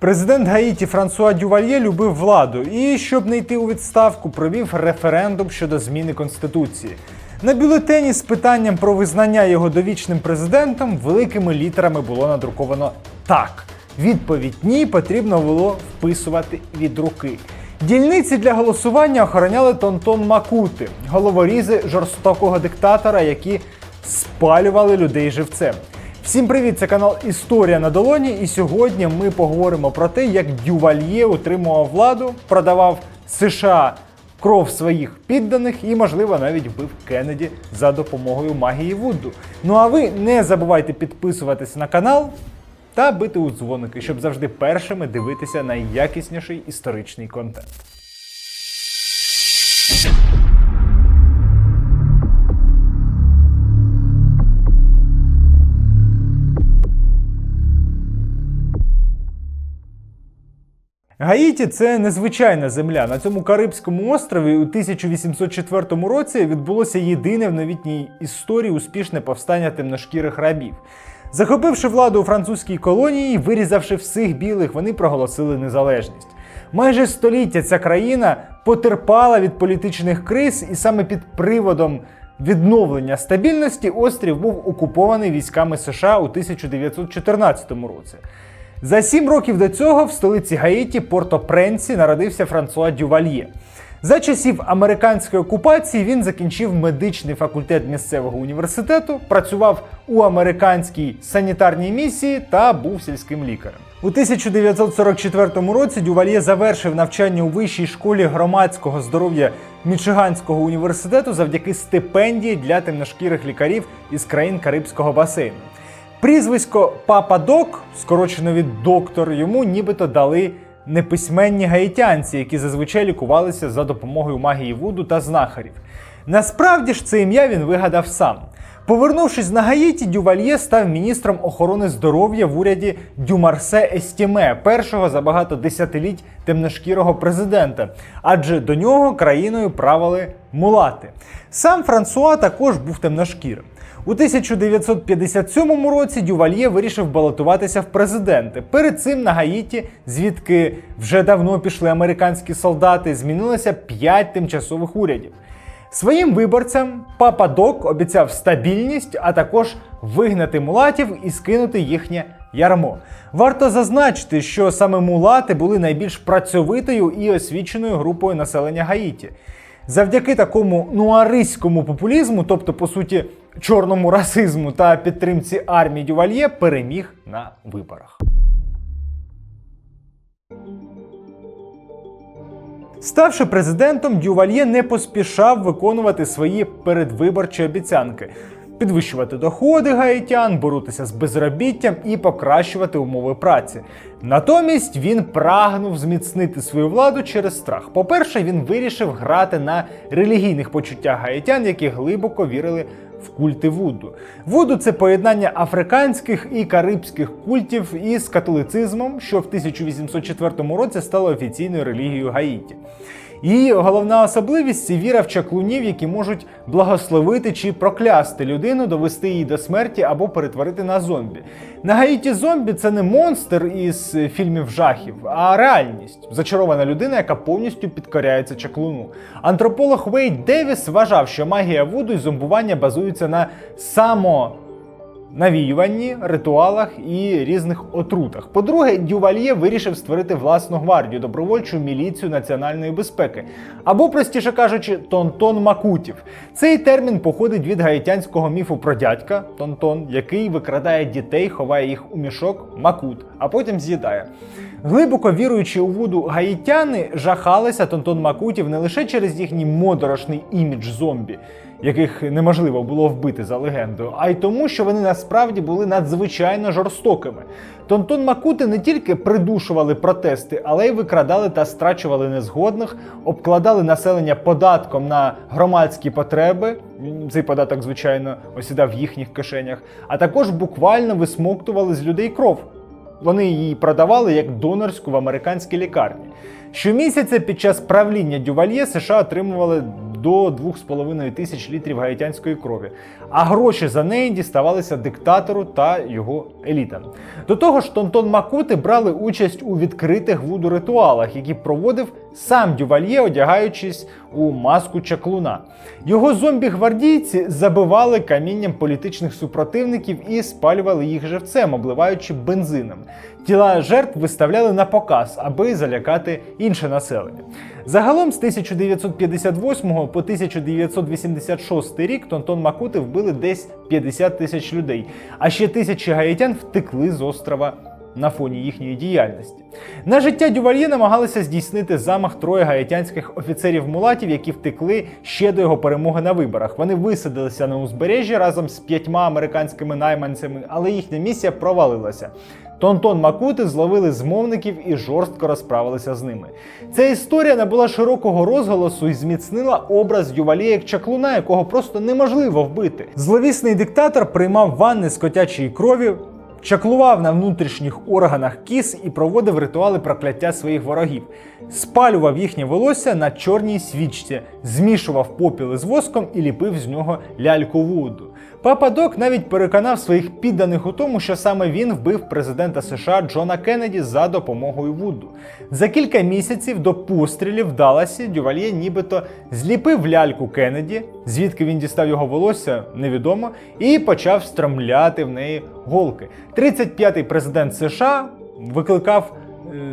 Президент Гаїті Франсуа Дювальє любив владу і, щоб не йти у відставку, провів референдум щодо зміни конституції. На бюлетені з питанням про визнання його довічним президентом великими літерами було надруковано так. Відповідь ні потрібно було вписувати від руки. Дільниці для голосування охороняли Тонтон Макути, головорізи жорстокого диктатора, які спалювали людей живцем. Всім привіт! Це канал Історія на долоні. І сьогодні ми поговоримо про те, як Дювальє утримував владу, продавав США кров своїх підданих і, можливо, навіть вбив Кеннеді за допомогою магії Вуду. Ну а ви не забувайте підписуватись на канал та бити у дзвоники, щоб завжди першими дивитися найякісніший історичний контент. Гаїті це незвичайна земля. На цьому Карибському острові у 1804 році відбулося єдине в новітній історії успішне повстання темношкірих рабів. Захопивши владу у французькій колонії, вирізавши всіх білих, вони проголосили незалежність. Майже століття ця країна потерпала від політичних криз, і саме під приводом відновлення стабільності острів був окупований військами США у 1914 році. За сім років до цього в столиці Гаїті Порто-Пренсі народився Франсуа Дювальє. За часів американської окупації він закінчив медичний факультет місцевого університету, працював у американській санітарній місії та був сільським лікарем. У 1944 році Дювальє завершив навчання у вищій школі громадського здоров'я Мічиганського університету завдяки стипендії для темношкірих лікарів із країн Карибського басейну. Прізвисько Папа Док, скорочено від доктор, йому нібито дали неписьменні гаїтянці, які зазвичай лікувалися за допомогою магії Вуду та знахарів. Насправді ж це ім'я він вигадав сам. Повернувшись на Гаїті, Дювальє став міністром охорони здоров'я в уряді Дюмарсе Естіме, першого за багато десятиліть темношкірого президента, адже до нього країною правили мулати. Сам Франсуа також був темношкірим. У 1957 році Дювальє вирішив балотуватися в президенти. Перед цим на Гаїті, звідки вже давно пішли американські солдати, змінилося 5 тимчасових урядів. Своїм виборцям Папа Док обіцяв стабільність, а також вигнати мулатів і скинути їхнє ярмо. Варто зазначити, що саме мулати були найбільш працьовитою і освіченою групою населення Гаїті. Завдяки такому нуаристському популізму, тобто по суті чорному расизму та підтримці армії Дювальє, переміг на виборах. Ставши президентом, Дювальє не поспішав виконувати свої передвиборчі обіцянки. Підвищувати доходи гаїтян, боротися з безробіттям і покращувати умови праці. Натомість він прагнув зміцнити свою владу через страх. По-перше, він вирішив грати на релігійних почуттях гаїтян, які глибоко вірили в культи Вуду. Вуду це поєднання африканських і карибських культів із католицизмом, що в 1804 році стало офіційною релігією Гаїті. Її головна особливість це віра в чаклунів, які можуть благословити чи проклясти людину, довести її до смерті або перетворити на зомбі. На Гаїті зомбі це не монстр із фільмів жахів, а реальність зачарована людина, яка повністю підкоряється чаклуну. Антрополог Вейд Девіс вважав, що магія вуду і зомбування базуються на само навіюванні, ритуалах і різних отрутах. По-друге, Дювальє вирішив створити власну гвардію, добровольчу міліцію національної безпеки, або, простіше кажучи, Тонтон Макутів. Цей термін походить від гаїтянського міфу про дядька Тонтон, який викрадає дітей, ховає їх у мішок Макут, а потім з'їдає. Глибоко віруючи у вуду гаїтяни, жахалися Тонтон Макутів не лише через їхній модорошний імідж зомбі, яких неможливо було вбити за легендою, а й тому, що вони насправді були надзвичайно жорстокими. Тонтон Макути не тільки придушували протести, але й викрадали та страчували незгодних, обкладали населення податком на громадські потреби. Цей податок, звичайно, осідав в їхніх кишенях, а також буквально висмоктували з людей кров. Вони її продавали як донорську в американській лікарні. Щомісяця під час правління Дювальє США отримували до 2,5 тисяч літрів гаїтянської крові, а гроші за неї діставалися диктатору та його елітам. До того ж, Тонтон Макути брали участь у відкритих вуду ритуалах, які проводив сам Дювальє, одягаючись у маску чаклуна. Його зомбі-гвардійці забивали камінням політичних супротивників і спалювали їх живцем, обливаючи бензином. Тіла жертв виставляли на показ, аби залякати інше населення. Загалом з 1958 по 1986 рік Тонтон Макути вбили десь 50 тисяч людей, а ще тисячі гаїтян втекли з острова на фоні їхньої діяльності. На життя Дювальє намагалися здійснити замах троє гаїтянських офіцерів-мулатів, які втекли ще до його перемоги на виборах. Вони висадилися на узбережжі разом з п'ятьма американськими найманцями, але їхня місія провалилася. Тонтон Макути зловили змовників і жорстко розправилися з ними. Ця історія набула широкого розголосу і зміцнила образ Дювалє як чаклуна, якого просто неможливо вбити. Зловісний диктатор приймав ванни з котячої крові, чаклував на внутрішніх органах кіс і проводив ритуали прокляття своїх ворогів, спалював їхнє волосся на чорній свічці, змішував попіл із воском і ліпив з нього ляльку Вуду. Папа Док навіть переконав своїх підданих у тому, що саме він вбив президента США Джона Кеннеді за допомогою Вуду. За кілька місяців до пострілів в Далласі Дювальє нібито зліпив ляльку Кеннеді, звідки він дістав його волосся, невідомо, і почав стромляти в неї голки. 35-й президент США викликав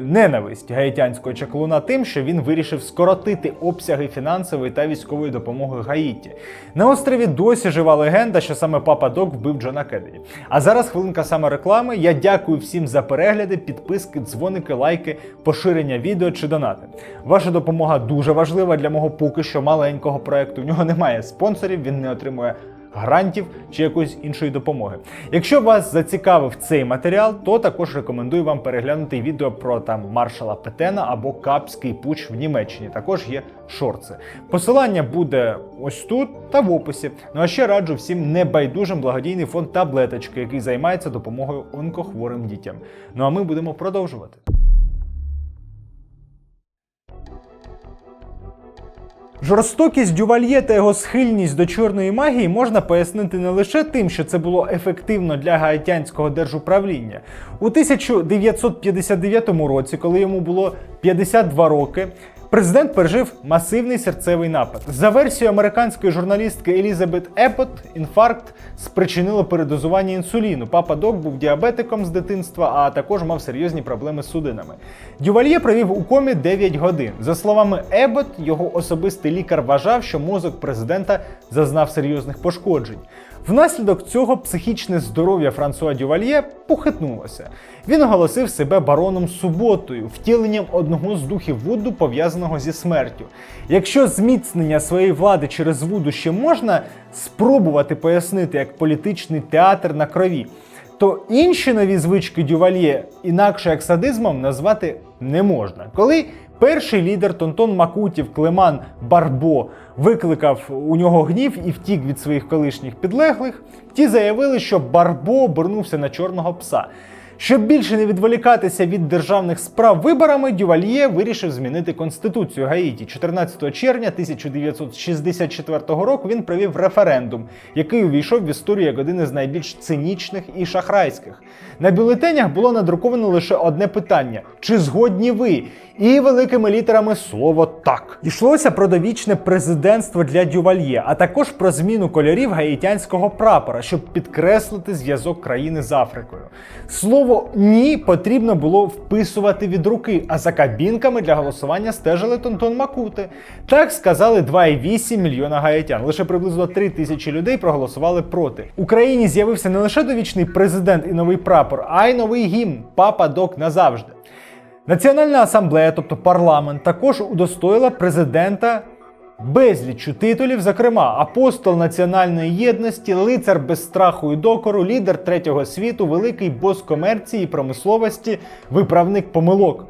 ненависть гаїтянського чаклуна тим, що він вирішив скоротити обсяги фінансової та військової допомоги Гаїті. На острові досі жива легенда, що саме папа Док вбив Джона Кеннеді. А зараз хвилинка саме реклами. Я дякую всім за перегляди, підписки, дзвоники, лайки, поширення відео чи донати. Ваша допомога дуже важлива для мого поки що маленького проекту. В нього немає спонсорів, він не отримує грантів чи якоїсь іншої допомоги. Якщо вас зацікавив цей матеріал, то також рекомендую вам переглянути відео про там маршала Петена або Капський пуч в Німеччині. Також є шорти. Посилання буде ось тут та в описі. Ну а ще раджу всім небайдужим благодійний фонд таблеточки, який займається допомогою онкохворим дітям. Ну а ми будемо продовжувати. Жорстокість Дювальє та його схильність до чорної магії можна пояснити не лише тим, що це було ефективно для гаїтянського держуправління. У 1959 році, коли йому було 52 роки, Президент пережив масивний серцевий напад. За версією американської журналістки Елізабет Епот, інфаркт спричинило передозування інсуліну. Папа Док був діабетиком з дитинства, а також мав серйозні проблеми з судинами. Дювальє провів у комі 9 годин. За словами Ебот, його особистий лікар вважав, що мозок президента зазнав серйозних пошкоджень. Внаслідок цього психічне здоров'я Франсуа Дювальє похитнулося. Він оголосив себе бароном суботою, втіленням одного з духів Вуду, пов'язаного зі смертю. Якщо зміцнення своєї влади через Вуду ще можна спробувати пояснити як політичний театр на крові, то інші нові звички Дювальє інакше як садизмом назвати не можна. Коли перший лідер Тонтон Макутів Клеман Барбо викликав у нього гнів і втік від своїх колишніх підлеглих, ті заявили, що Барбо обернувся на чорного пса. Щоб більше не відволікатися від державних справ виборами, Дювальє вирішив змінити конституцію Гаїті. 14 червня 1964 року він провів референдум, який увійшов в історію як один із найбільш цинічних і шахрайських. На бюлетенях було надруковано лише одне питання: чи згодні ви? І великими літерами слово так. Йшлося про довічне президентство для Дювальє, а також про зміну кольорів гаїтянського прапора, щоб підкреслити зв'язок країни з Африкою. Слово ні потрібно було вписувати від руки, а за кабінками для голосування стежили Тонтон Макути. Так сказали 2,8 мільйона гаїтян. Лише приблизно 3 тисячі людей проголосували проти. Україні з'явився не лише довічний президент і новий прапор, а й новий гімн Папа Док назавжди. Національна асамблея, тобто парламент, також удостоїла президента безлічу титулів, зокрема, апостол національної єдності, лицар без страху і докору, лідер третього світу, великий бос комерції і промисловості, виправник помилок.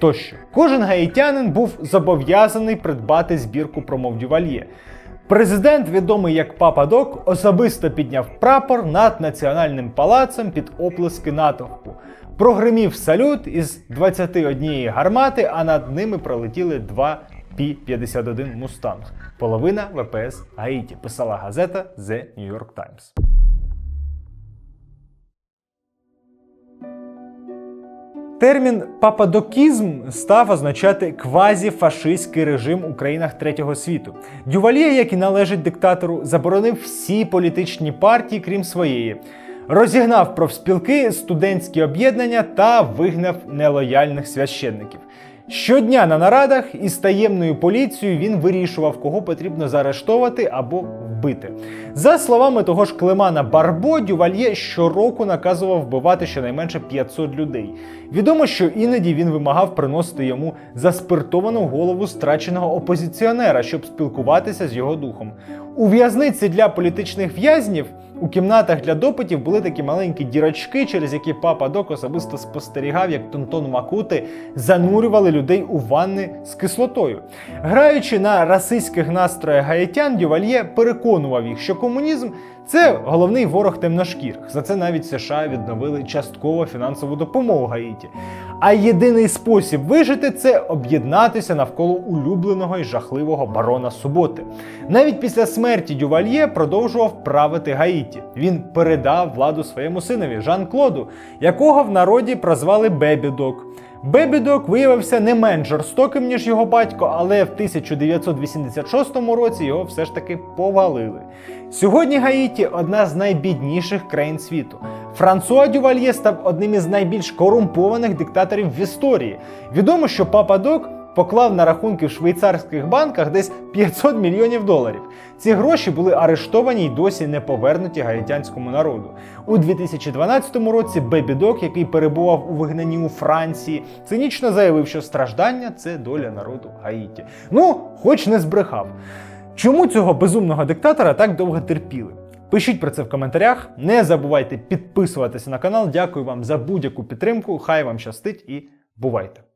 Тощо, кожен гаїтянин був зобов'язаний придбати збірку промов Дювальє. Президент, відомий як Папа Док, особисто підняв прапор над національним палацем під оплески натовпу. Прогримів салют із 21 гармати, а над ними пролетіли два Пі-51 Мустанг. Половина ВПС Гаїті, писала газета The New York Times. Термін пападокізм став означати квазіфашистський режим у країнах третього світу. Дювалє, як і належить диктатору, заборонив всі політичні партії, крім своєї, розігнав профспілки, студентські об'єднання та вигнав нелояльних священників. Щодня на нарадах із таємною поліцією він вирішував, кого потрібно заарештовувати або вбити. За словами того ж Клемана Барбо, Дювальє щороку наказував вбивати щонайменше 500 людей. Відомо, що іноді він вимагав приносити йому заспиртовану голову страченого опозиціонера, щоб спілкуватися з його духом. У в'язниці для політичних в'язнів у кімнатах для допитів були такі маленькі дірочки, через які папа Док особисто спостерігав, як Тонтон Макути занурювали людей у ванни з кислотою. Граючи на расистських настроях гаїтян, Дювальє переконував їх, що комунізм це головний ворог темношкірих. За це навіть США відновили частково фінансову допомогу Гаїті. А єдиний спосіб вижити це об'єднатися навколо улюбленого і жахливого барона суботи. Навіть після смерті Дювальє продовжував правити Гаїті. Він передав владу своєму синові Жан-Клоду, якого в народі прозвали Бебідок. Бебідок виявився не менш жорстоким, ніж його батько, але в 1986 році його все ж таки повалили. Сьогодні Гаїті одна з найбідніших країн світу. Франсуа Дювальє став одним із найбільш корумпованих диктаторів в історії. Відомо, що папа Док поклав на рахунки в швейцарських банках десь 500 мільйонів доларів. Ці гроші були арештовані й досі не повернуті гаїтянському народу. У 2012 році Бебі Док, який перебував у вигнанні у Франції, цинічно заявив, що страждання це доля народу Гаїті. Ну, хоч не збрехав. Чому цього безумного диктатора так довго терпіли? Пишіть про це в коментарях. Не забувайте підписуватися на канал. Дякую вам за будь-яку підтримку. Хай вам щастить і бувайте!